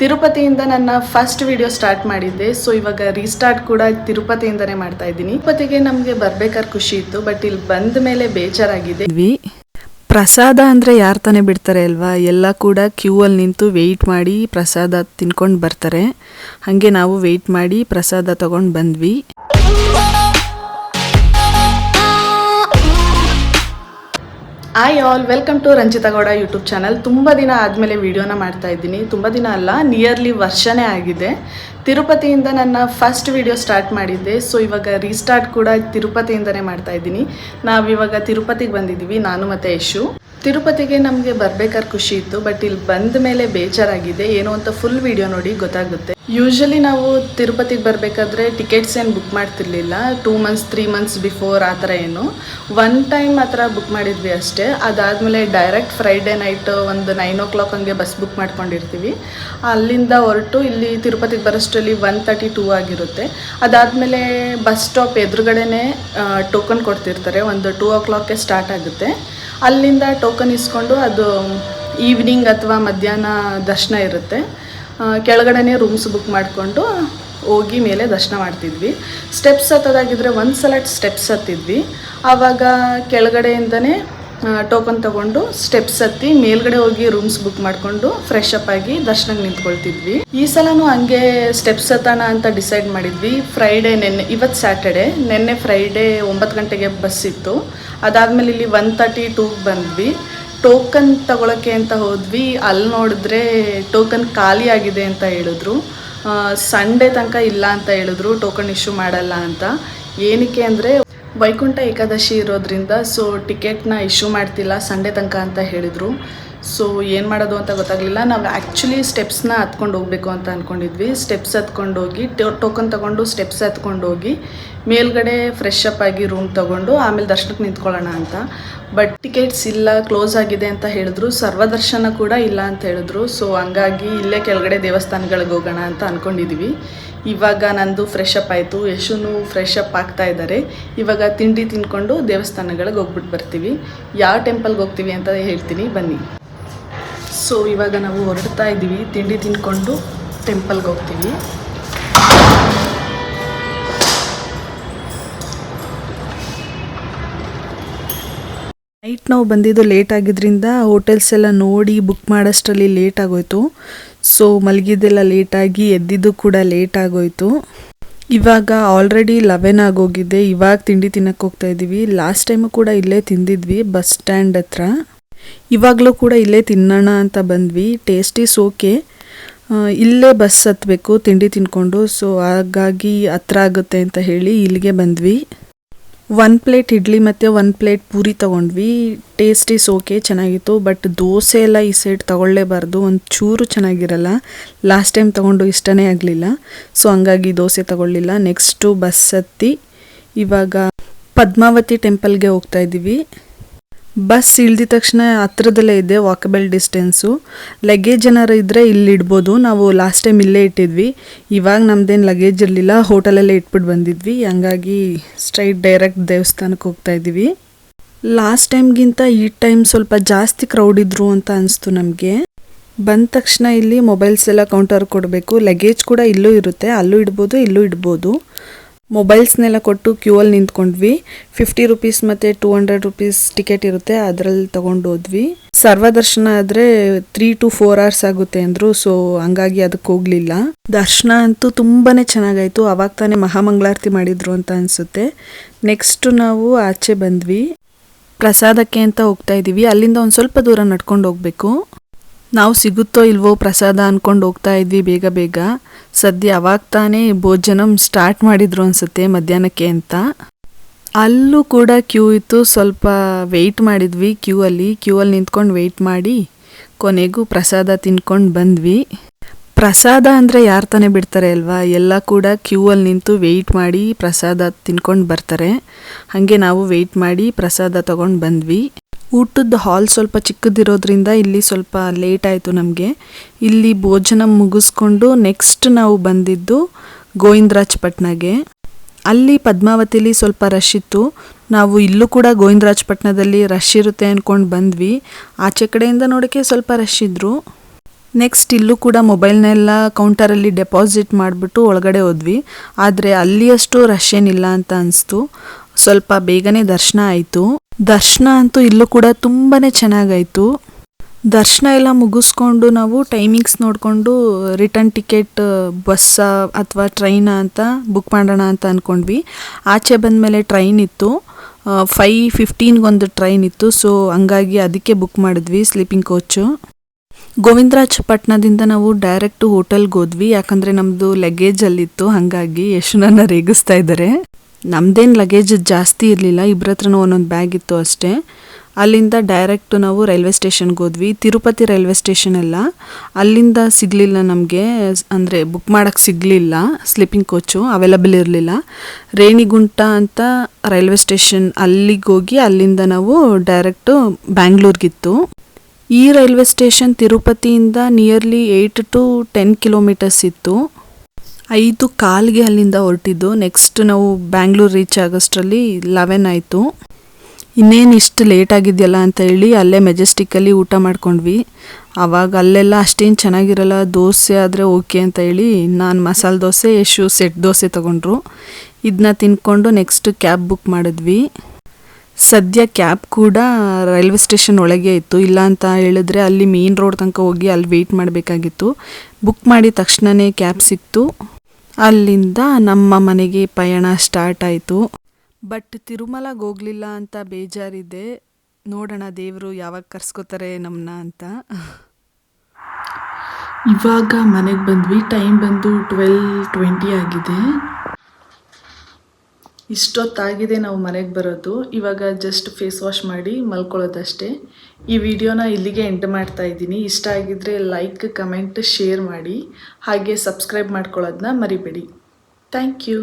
ತಿರುಪತಿಯಿಂದ ನನ್ನ first video start ಮಾಡಿದ್ದೆ. So ಇವಾಗ ರೀಸ್ಟಾರ್ಟ್ ಕೂಡ ತಿರುಪತಿಯಿಂದನೇ ಮಾಡ್ತಾ ಇದ್ದೀನಿ. ತಿರುಪತಿಗೆ ನಮಗೆ ಬರ್ಬೇಕಾದ್ರೆ ಖುಷಿ ಇತ್ತು ಬಟ್ ಇಲ್ಲಿ ಬಂದ ಮೇಲೆ ಬೇಜಾರಾಗಿದೆ. ಪ್ರಸಾದ ಅಂದರೆ ಯಾರು ತಾನೇ ಬಿಡ್ತಾರೆ ಅಲ್ವಾ? ಎಲ್ಲ ಕೂಡ ಕ್ಯೂ ಅಲ್ಲಿ ನಿಂತು ವೆಯ್ಟ್ ಮಾಡಿ ಪ್ರಸಾದ ತಿನ್ಕೊಂಡು ಬರ್ತಾರೆ. ಹಾಗೆ ನಾವು ವೆಯ್ಟ್ ಮಾಡಿ ಪ್ರಸಾದ ತಗೊಂಡು ಬಂದ್ವಿ. Hi all welcome to Ranjitha Gowda YouTube channel ತುಂಬ ದಿನ ಆದಮೇಲೆ ವೀಡಿಯೋನ ಮಾಡ್ತಾ ಇದ್ದೀನಿ. ತುಂಬ ದಿನ ಅಲ್ಲ ನಿಯರ್ಲಿ ವರ್ಷನೇ ಆಗಿದೆ. ತಿರುಪತಿಯಿಂದ ನನ್ನ ಫಸ್ಟ್ ವಿಡಿಯೋ ಸ್ಟಾರ್ಟ್ ಮಾಡಿದ್ದೆ. ಸೊ ಇವಾಗ ರೀಸ್ಟಾರ್ಟ್ ಕೂಡ ತಿರುಪತಿಯಿಂದನೇ ಮಾಡ್ತಾ ಇದ್ದೀನಿ. ನಾವಿವಾಗ ತಿರುಪತಿಗೆ ಬಂದಿದ್ದೀವಿ, ನಾನು ಮತ್ತು ಯಶು. ತಿರುಪತಿಗೆ ನಮಗೆ ಬರ್ಬೇಕಾದ್ರೆ ಖುಷಿ ಇತ್ತು ಬಟ್ ಇಲ್ಲಿ ಬಂದ ಮೇಲೆ ಬೇಜಾರಾಗಿದೆ. ಏನೋ ಅಂತ ಫುಲ್ ವಿಡಿಯೋ ನೋಡಿ ಗೊತ್ತಾಗುತ್ತೆ. ಯೂಶಲಿ ನಾವು ತಿರುಪತಿಗೆ ಬರಬೇಕಾದ್ರೆ ಟಿಕೆಟ್ಸ್ ಏನು book ಮಾಡ್ತಿರ್ಲಿಲ್ಲ. Two months three months before ಆ ಥರ ಏನು. ಒನ್ ಟೈಮ್ ಥರ ಬುಕ್ ಮಾಡಿದ್ವಿ ಅಷ್ಟೇ. ಅದಾದಮೇಲೆ ಡೈರೆಕ್ಟ್ ಫ್ರೈಡೇ ನೈಟ್ ಒಂದು ನೈನ್ ಓ ಕ್ಲಾಕ್ ಹಂಗೆ ಬಸ್ ಬುಕ್ ಮಾಡ್ಕೊಂಡಿರ್ತೀವಿ. ಅಲ್ಲಿಂದ ಹೊರಟು ಇಲ್ಲಿ ತಿರುಪತಿಗೆ ಬರೋಷ್ಟರಲ್ಲಿ ಒನ್ ತರ್ಟಿ ಟೂ ಆಗಿರುತ್ತೆ. ಅದಾದಮೇಲೆ ಬಸ್ ಸ್ಟಾಪ್ ಎದುರುಗಡೆನೇ ಟೋಕನ್ ಕೊಡ್ತಿರ್ತಾರೆ. ಒಂದು ಟೂ ಓ ಕ್ಲಾಕ್ಗೆ ಸ್ಟಾರ್ಟ್ ಆಗುತ್ತೆ. ಅಲ್ಲಿಂದ ಟೋಕನ್ ಇಸ್ಕೊಂಡು ಅದು ಈವ್ನಿಂಗ್ ಅಥವಾ ಮಧ್ಯಾಹ್ನ ದರ್ಶನ ಇರುತ್ತೆ. ಕೆಳಗಡೆನೇ ರೂಮ್ಸ್ ಬುಕ್ ಮಾಡಿಕೊಂಡು ಹೋಗಿ ಮೇಲೆ ದರ್ಶನ ಮಾಡ್ತಿದ್ವಿ. ಸ್ಟೆಪ್ಸ್ ಹತ್ತೋದಾಗಿದ್ರೆ ಒಂದು ಸಲ ಸ್ಟೆಪ್ಸ್ ಹತ್ತಿದ್ವಿ. ಆವಾಗ ಕೆಳಗಡೆಯಿಂದನೇ ಟೋಕನ್ ತಗೊಂಡು ಸ್ಟೆಪ್ಸ್ ಹತ್ತಿ ಮೇಲ್ಗಡೆ ಹೋಗಿ ರೂಮ್ಸ್ ಬುಕ್ ಮಾಡಿಕೊಂಡು ಫ್ರೆಶ್ ಅಪ್ ಆಗಿ ದರ್ಶನಕ್ಕೆ ನಿಂತ್ಕೊಳ್ತಿದ್ವಿ. ಈ ಸಲನೂ ಹಂಗೆ ಸ್ಟೆಪ್ಸ್ ಹತ್ತೋಣ ಅಂತ ಡಿಸೈಡ್ ಮಾಡಿದ್ವಿ. ಫ್ರೈಡೇ ನೆನ್ನೆ ಇವತ್ತು ಸ್ಯಾಟರ್ಡೆ ನೆನ್ನೆ ಫ್ರೈಡೇ ಒಂಬತ್ತು ಗಂಟೆಗೆ ಬಸ್ ಇತ್ತು. ಅದಾದಮೇಲೆ ಇಲ್ಲಿ ಒನ್ ತರ್ಟಿ ಟೂಗೆ ಬಂದ್ವಿ. ಟೋಕನ್ ತಗೊಳಕ್ಕೆ ಅಂತ ಹೋದ್ವಿ. ಅಲ್ಲಿ ನೋಡಿದ್ರೆ ಟೋಕನ್ ಖಾಲಿ ಆಗಿದೆ ಅಂತ ಹೇಳಿದ್ರು. ಸಂಡೇ ತನಕ ಇಲ್ಲ ಅಂತ ಹೇಳಿದ್ರು. ಟೋಕನ್ ಇಶ್ಯೂ ಮಾಡಲ್ಲ ಅಂತ. ಏನಕ್ಕೆ ಅಂದರೆ ವೈಕುಂಠ ಏಕಾದಶಿ ಇರೋದ್ರಿಂದ ಸೊ ಟಿಕೆಟ್ನ ಇಶ್ಯೂ ಮಾಡ್ತಿಲ್ಲ ಸಂಡೇ ತನಕ ಅಂತ ಹೇಳಿದರು. ಸೊ ಏನು ಮಾಡೋದು ಅಂತ ಗೊತ್ತಾಗಲಿಲ್ಲ. ನಾವು ಆ್ಯಕ್ಚುಲಿ ಸ್ಟೆಪ್ಸ್ನ ಹತ್ಕೊಂಡು ಹೋಗಬೇಕು ಅಂತ ಅಂದ್ಕೊಂಡಿದ್ವಿ ಸ್ಟೆಪ್ಸ್ ಹತ್ಕೊಂಡು ಹೋಗಿ ಟೋಕನ್ ತೊಗೊಂಡು ಸ್ಟೆಪ್ಸ್ ಹತ್ಕೊಂಡು ಹೋಗಿ, ಮೇಲ್ಗಡೆ ಫ್ರೆಶ್ ಅಪ್ ಆಗಿ ರೂಮ್ ತೊಗೊಂಡು, ಆಮೇಲೆ ದರ್ಶನಕ್ಕೆ ನಿಂತ್ಕೊಳ್ಳೋಣ ಅಂತ. ಬಟ್ ಟಿಕೆಟ್ಸ್ ಇಲ್ಲ ಕ್ಲೋಸ್ ಆಗಿದೆ ಅಂತ ಹೇಳಿದ್ರು. ಸರ್ವದರ್ಶನ ಕೂಡ ಇಲ್ಲ ಅಂತ ಹೇಳಿದ್ರು. ಸೊ ಹಂಗಾಗಿ ಇಲ್ಲೇ ಕೆಳಗಡೆ ದೇವಸ್ಥಾನಗಳಿಗೆ ಹೋಗೋಣ ಅಂತ ಅಂದ್ಕೊಂಡಿದ್ವಿ ಇವಾಗ ನಂದು ಫ್ರೆಶ್ ಅಪ್ ಆಯಿತು. ಯಶುನು ಫ್ರೆಶ್ ಅಪ್ ಆಗ್ತಾ ಇದ್ದಾರೆ ಇವಾಗ ತಿಂಡಿ ತಿನ್ಕೊಂಡು ದೇವಸ್ಥಾನಗಳಿಗೆ ಹೋಗ್ಬಿಟ್ಟು ಬರ್ತೀವಿ. ಯಾವ ಟೆಂಪಲ್ಗೆ ಹೋಗ್ತೀವಿ ಅಂತ ಹೇಳ್ತೀನಿ. ಬನ್ನಿ. ಸೊ ಇವಾಗ ನಾವು ಹೊರಡ್ತಾ ಇದ್ದೀವಿ. ತಿಂಡಿ ತಿನ್ಕೊಂಡು ಟೆಂಪಲ್ಗೆ ಹೋಗ್ತೀವಿ. ನೈಟ್ ನಾವು ಬಂದಿದ್ದು ಲೇಟ್ ಆಗಿದ್ದರಿಂದ ಹೋಟೆಲ್ಸ್ ಎಲ್ಲ ನೋಡಿ ಬುಕ್ ಮಾಡೋಷ್ಟರಲ್ಲಿ ಲೇಟ್ ಆಗೋಯ್ತು. ಸೊ ಮಲಗಿದ್ದೆಲ್ಲ ಲೇಟಾಗಿ ಎದ್ದಿದ್ದು ಕೂಡ ಲೇಟ್ ಆಗೋಯ್ತು. ಇವಾಗ ಆಲ್ರೆಡಿ ಲೆವೆನ್ ಆಗೋಗಿದೆ. ಇವಾಗ ತಿಂಡಿ ತಿನ್ನಕ್ಕೆ ಹೋಗ್ತಾ ಇದ್ದೀವಿ. ಲಾಸ್ಟ್ ಟೈಮು ಕೂಡ ಇಲ್ಲೇ ತಿಂದಿದ್ವಿ ಬಸ್ ಸ್ಟ್ಯಾಂಡ್ ಹತ್ರ. ಇವಾಗಲೂ ಕೂಡ ಇಲ್ಲೇ ತಿನ್ನೋಣ ಅಂತ ಬಂದ್ವಿ. ಟೇಸ್ಟಿ ಸೋಕೆ ಇಲ್ಲೇ ಬಸ್ ಹತ್ತಬೇಕು ತಿಂಡಿ ತಿನ್ಕೊಂಡು. ಸೊ ಹಾಗಾಗಿ ಹತ್ರ ಆಗುತ್ತೆ ಅಂತ ಹೇಳಿ ಇಲ್ಲಿಗೆ ಬಂದ್ವಿ. ಒನ್ ಪ್ಲೇಟ್ ಇಡ್ಲಿ ಮತ್ತು ಒನ್ ಪ್ಲೇಟ್ ಪೂರಿ ತೊಗೊಂಡ್ವಿ. ಟೇಸ್ಟ್ ಈಸ್ ಓಕೆ ಚೆನ್ನಾಗಿತ್ತು. ಬಟ್ ದೋಸೆ ಎಲ್ಲ ಈ ಸೈಡ್ ತೊಗೊಳ್ಳೇಬಾರ್ದು. ಒಂದು ಚೂರು ಚೆನ್ನಾಗಿರಲ್ಲ. ಲಾಸ್ಟ್ ಟೈಮ್ ತೊಗೊಂಡು ಇಷ್ಟನೇ ಆಗಲಿಲ್ಲ. ಸೊ ಹಂಗಾಗಿ ದೋಸೆ ತೊಗೊಳ್ಳಿಲ್ಲ. ನೆಕ್ಸ್ಟು ಬಸ್ ಹತ್ತಿ ಇವಾಗ ಪದ್ಮಾವತಿ ಟೆಂಪಲ್ಗೆ ಹೋಗ್ತಾ ಇದ್ದೀವಿ ಬಸ್ ಇಳ್ದಿದ ತಕ್ಷಣ ಹತ್ರದಲ್ಲೇ ಇದೆ ವಾಕಬಲ್ ಡಿಸ್ಟೆನ್ಸು ಲಗೇಜ್ ಏನಾರು ಇದ್ದರೆ ಇಲ್ಲಿ ಇಡ್ಬೋದು. ನಾವು ಲಾಸ್ಟ್ ಟೈಮ್ ಇಲ್ಲೇ ಇಟ್ಟಿದ್ವಿ. ಇವಾಗ ನಮ್ದೇನು ಲಗೇಜ್ ಇರಲಿಲ್ಲ. ಹೋಟೆಲಲ್ಲೇ ಇಟ್ಬಿಟ್ಟು ಬಂದಿದ್ವಿ. ಹಂಗಾಗಿ ಸ್ಟ್ರೈಟ್ ಡೈರೆಕ್ಟ್ ದೇವಸ್ಥಾನಕ್ಕೆ ಹೋಗ್ತಾ ಇದ್ದೀವಿ. ಲಾಸ್ಟ್ ಟೈಮ್ಗಿಂತ ಈ ಟೈಮ್ ಸ್ವಲ್ಪ ಜಾಸ್ತಿ ಕ್ರೌಡ್ ಇದ್ರು ಅಂತ ಅನಿಸ್ತು ನಮಗೆ. ಬಂದ ತಕ್ಷಣ ಇಲ್ಲಿ ಮೊಬೈಲ್ಸ್ ಎಲ್ಲ ಕೌಂಟರ್ ಕೊಡಬೇಕು. ಲಗೇಜ್ ಕೂಡ ಇಲ್ಲೂ ಇರುತ್ತೆ. ಅಲ್ಲೂ ಇಡ್ಬೋದು, ಇಲ್ಲೂ ಇಡ್ಬೋದು. ಮೊಬೈಲ್ಸ್ನೆಲ್ಲ ಕೊಟ್ಟು ಕ್ಯೂ ಅಲ್ಲಿ ನಿಂತ್ಕೊಂಡ್ವಿ. ಫಿಫ್ಟಿ ರುಪೀಸ್ ಮತ್ತೆ ಟೂ ಹಂಡ್ರೆಡ್ ರುಪೀಸ್ ಟಿಕೆಟ್ ಇರುತ್ತೆ, ಅದರಲ್ಲಿ ತಗೊಂಡು ಹೋದ್ವಿ. ಸರ್ವದರ್ಶನ ಆದ್ರೆ ತ್ರೀ ಟು ಫೋರ್ ಅವರ್ಸ್ ಆಗುತ್ತೆ ಅಂದ್ರು ಸೊ ಹಂಗಾಗಿ ಅದಕ್ಕೆ ಹೋಗ್ಲಿಲ್ಲ. ದರ್ಶನ ಅಂತೂ ತುಂಬಾನೇ ಚೆನ್ನಾಗಾಯ್ತು, ಅವಾಗ ತಾನೇ ಮಹಾಮಂಗಳಾರತಿ ಮಾಡಿದ್ರು ಅಂತ ಅನ್ಸುತ್ತೆ. ನೆಕ್ಸ್ಟ್ ನಾವು ಆಚೆ ಬಂದ್ವಿ. ಪ್ರಸಾದಕ್ಕೆ ಅಂತ ಹೋಗ್ತಾ ಇದ್ದೀವಿ ಅಲ್ಲಿಂದ ಒಂದು ಸ್ವಲ್ಪ ದೂರ ನಡ್ಕೊಂಡು ಹೋಗ್ಬೇಕು. ನಾವು ಸಿಗುತ್ತೋ ಇಲ್ವೋ ಪ್ರಸಾದ ಅಂದ್ಕೊಂಡು ಹೋಗ್ತಾ ಇದ್ವಿ ಬೇಗ ಬೇಗ. ಸದ್ಯ ಅವಾಗ ತಾನೇ ಭೋಜನಂ ಸ್ಟಾರ್ಟ್ ಮಾಡಿದ್ರು ಅನ್ಸುತ್ತೆ ಮಧ್ಯಾಹ್ನಕ್ಕೆ ಅಂತ. ಅಲ್ಲೂ ಕೂಡ ಕ್ಯೂ ಇತ್ತು, ಸ್ವಲ್ಪ ವೆಯ್ಟ್ ಮಾಡಿದ್ವಿ ಕ್ಯೂ ಅಲ್ಲಿ ಕ್ಯೂ ಅಲ್ಲಿ ನಿಂತ್ಕೊಂಡು ವೆಯ್ಟ್ ಮಾಡಿ ಕೊನೆಗೂ ಪ್ರಸಾದ ತಿನ್ಕೊಂಡು ಬಂದ್ವಿ. ಪ್ರಸಾದ ಅಂದರೆ ಯಾರು ತಾನೇ ಬಿಡ್ತಾರೆ ಅಲ್ವಾ? ಎಲ್ಲ ಕೂಡ ಕ್ಯೂ ಅಲ್ಲಿ ನಿಂತು ವೆಯ್ಟ್ ಮಾಡಿ ಪ್ರಸಾದ ತಿನ್ಕೊಂಡು ಬರ್ತಾರೆ. ಹಾಗೆ ನಾವು ವೆಯ್ಟ್ ಮಾಡಿ ಪ್ರಸಾದ ತಗೊಂಡು ಬಂದ್ವಿ. ಊಟದ ಹಾಲ್ ಸ್ವಲ್ಪ ಚಿಕ್ಕದಿರೋದ್ರಿಂದ ಇಲ್ಲಿ ಸ್ವಲ್ಪ ಲೇಟ್ ಆಯಿತು ನಮಗೆ. ಇಲ್ಲಿ ಭೋಜನ ಮುಗಿಸ್ಕೊಂಡು ನೆಕ್ಸ್ಟ್ ನಾವು ಬಂದಿದ್ದು ಗೋವಿಂದರಾಜಪಟ್ನಗೆ. ಅಲ್ಲಿ ಪದ್ಮಾವತಿಲಿ ಸ್ವಲ್ಪ ರಶ್ ಇತ್ತು. ನಾವು ಇಲ್ಲೂ ಕೂಡ ಗೋವಿಂದರಾಜಪಟ್ನದಲ್ಲಿ ರಶ್ ಇರುತ್ತೆ ಅಂದ್ಕೊಂಡು ಬಂದ್ವಿ. ಆಚೆ ಕಡೆಯಿಂದ ನೋಡೋಕ್ಕೆ ಸ್ವಲ್ಪ ರಶ್ ಇದ್ದರು ನೆಕ್ಸ್ಟ್ ಇಲ್ಲೂ ಕೂಡ ಮೊಬೈಲ್ನೆಲ್ಲ ಕೌಂಟರಲ್ಲಿ ಡೆಪಾಸಿಟ್ ಮಾಡಿಬಿಟ್ಟು ಒಳಗಡೆ ಹೋದ್ವಿ. ಆದರೆ ಅಲ್ಲಿಯಷ್ಟು ರಶ್ ಏನಿಲ್ಲ ಅಂತ ಅನಿಸ್ತು. ಸ್ವಲ್ಪ ಬೇಗನೆ ದರ್ಶನ ಆಯಿತು. ದರ್ಶನ ಅಂತೂ ಇಲ್ಲೂ ಕೂಡ ತುಂಬಾ ಚೆನ್ನಾಗಾಯಿತು. ದರ್ಶನ ಎಲ್ಲ ಮುಗಿಸ್ಕೊಂಡು ನಾವು ಟೈಮಿಂಗ್ಸ್ ನೋಡಿಕೊಂಡು ರಿಟರ್ನ್ ಟಿಕೆಟ್ ಬಸ್ಸ ಅಥವಾ ಟ್ರೈನ ಅಂತ ಬುಕ್ ಮಾಡೋಣ ಅಂತ ಅಂದ್ಕೊಂಡ್ವಿ ಆಚೆ ಬಂದ ಮೇಲೆ ಟ್ರೈನ್ ಇತ್ತು ಫೈ ಫಿಫ್ಟೀನ್ಗೊಂದು ಟ್ರೈನ್ ಇತ್ತು. ಸೊ ಹಂಗಾಗಿ ಅದಕ್ಕೆ ಬುಕ್ ಮಾಡಿದ್ವಿ ಸ್ಲೀಪಿಂಗ್ ಕೋಚು ಗೋವಿಂದರಾಜ್ ಪಟ್ಟಣದಿಂದ ನಾವು ಡೈರೆಕ್ಟ್ ಹೋಟೆಲ್ಗೆ ಹೋದ್ವಿ. ಯಾಕಂದರೆ ನಮ್ಮದು ಲಗೇಜಲ್ಲಿತ್ತು ಹಾಗಾಗಿ ಎಷ್ಟು ನನ್ನ ರೇಗಿಸ್ತಾ ಇದ್ದಾರೆ. ನಮ್ದೇನು ಲಗೇಜ್ ಜಾಸ್ತಿ ಇರಲಿಲ್ಲ ಇಬ್ಬರ ಹತ್ರನೂ ಒಂದೊಂದು ಬ್ಯಾಗ್ ಇತ್ತು ಅಷ್ಟೇ. ಅಲ್ಲಿಂದ ಡೈರೆಕ್ಟ್ ನಾವು ರೈಲ್ವೆ ಸ್ಟೇಷನ್ಗೆ ಹೋದ್ವಿ. ತಿರುಪತಿ ರೈಲ್ವೆ ಸ್ಟೇಷನ್ ಎಲ್ಲ ಅಲ್ಲಿಂದ ಸಿಗಲಿಲ್ಲ ನಮಗೆ. ಅಂದರೆ ಬುಕ್ ಮಾಡೋಕ್ಕೆ ಸಿಗಲಿಲ್ಲ ಸ್ಲೀಪಿಂಗ್ ಕೋಚು ಅವೈಲಬಲ್ ಇರಲಿಲ್ಲ. ರೇಣಿಗುಂಟ ಅಂತ ರೈಲ್ವೆ ಸ್ಟೇಷನ್ ಅಲ್ಲಿಗೆ ಹೋಗಿ ಅಲ್ಲಿಂದ ನಾವು ಡೈರೆಕ್ಟು ಬ್ಯಾಂಗ್ಳೂರ್ಗಿತ್ತು. ಈ railway station ತಿರುಪತಿಯಿಂದ nearly eight to ten kilometers ಇತ್ತು. ಐದು ಕಾಲ್ಗೆ ಅಲ್ಲಿಂದ ಹೊರಟಿದ್ದು. ನೆಕ್ಸ್ಟ್ ನಾವು ಬ್ಯಾಂಗ್ಳೂರು ರೀಚ್ ಆಗೋಷ್ಟರಲ್ಲಿ ಲೆವೆನ್ ಆಯಿತು. ಇನ್ನೇನು ಇಷ್ಟು ಲೇಟ್ ಆಗಿದೆಯಲ್ಲ ಅಂತ ಹೇಳಿ ಅಲ್ಲೇ ಮೆಜೆಸ್ಟಿಕ್ಕಲ್ಲಿ ಊಟ ಮಾಡ್ಕೊಂಡ್ವಿ. ಆವಾಗ ಅಲ್ಲೆಲ್ಲ ಅಷ್ಟೇನು ಚೆನ್ನಾಗಿರಲ್ಲ, ದೋಸೆ ಆದರೆ ಓಕೆ ಅಂತ ಹೇಳಿ ನಾನು ಮಸಾಲೆ ದೋಸೆ, ಯಶು ಸೆಟ್ ದೋಸೆ ತೊಗೊಂಡ್ರು. ಇದನ್ನ ತಿನ್ಕೊಂಡು ನೆಕ್ಸ್ಟ್ ಕ್ಯಾಬ್ ಬುಕ್ ಮಾಡಿದ್ವಿ. ಸದ್ಯ ಕ್ಯಾಬ್ ಕೂಡ ರೈಲ್ವೆ ಸ್ಟೇಷನ್ ಒಳಗೆ ಇತ್ತು. ಇಲ್ಲ ಅಂತ ಹೇಳಿದ್ರೆ ಅಲ್ಲಿ ಮೇನ್ ರೋಡ್ ತನಕ ಹೋಗಿ ಅಲ್ಲಿ ವೆಯ್ಟ್ ಮಾಡಬೇಕಾಗಿತ್ತು. ಬುಕ್ ಮಾಡಿದ ತಕ್ಷಣವೇ ಕ್ಯಾಬ್ ಸಿಕ್ತು. ಅಲ್ಲಿಂದ ನಮ್ಮ ಮನೆಗೆ ಪಯಣ ಸ್ಟಾರ್ಟ್ ಆಯಿತು. ಬಟ್ ತಿರುಮಲಗೆ ಹೋಗಲಿಲ್ಲ ಅಂತ ಬೇಜಾರಿದೆ. ನೋಡೋಣ ದೇವರು ಯಾವಾಗ ಕರ್ಸ್ಕೋತಾರೆ ನಮ್ಮನ್ನ ಅಂತ. ಇವಾಗ ಮನೆಗೆ ಬಂದ್ವಿ. ಟೈಮ್ ಬಂದು ಟ್ವೆಲ್ ಟ್ವೆಂಟಿ ಆಗಿದೆ. ಇಷ್ಟೊತ್ತಾಗಿದೆ ನಾವು ಮನೆಗೆ ಬರೋದು. ಇವಾಗ ಜಸ್ಟ್ ಫೇಸ್ ವಾಶ್ ಮಾಡಿ ಮಲ್ಕೊಳ್ಳೋದಷ್ಟೇ. ಈ ವಿಡಿಯೋನ ಇಲ್ಲಿಗೆ ಎಂಟ್ ಮಾಡ್ತಾ ಇದ್ದೀನಿ. ಇಷ್ಟ ಆಗಿದ್ದರೆ ಲೈಕ್ ಕಮೆಂಟ್ ಶೇರ್ ಮಾಡಿ. ಹಾಗೆ ಸಬ್ಸ್ಕ್ರೈಬ್ ಮಾಡ್ಕೊಳ್ಳೋದನ್ನ ಮರಿಬೇಡಿ. Thank you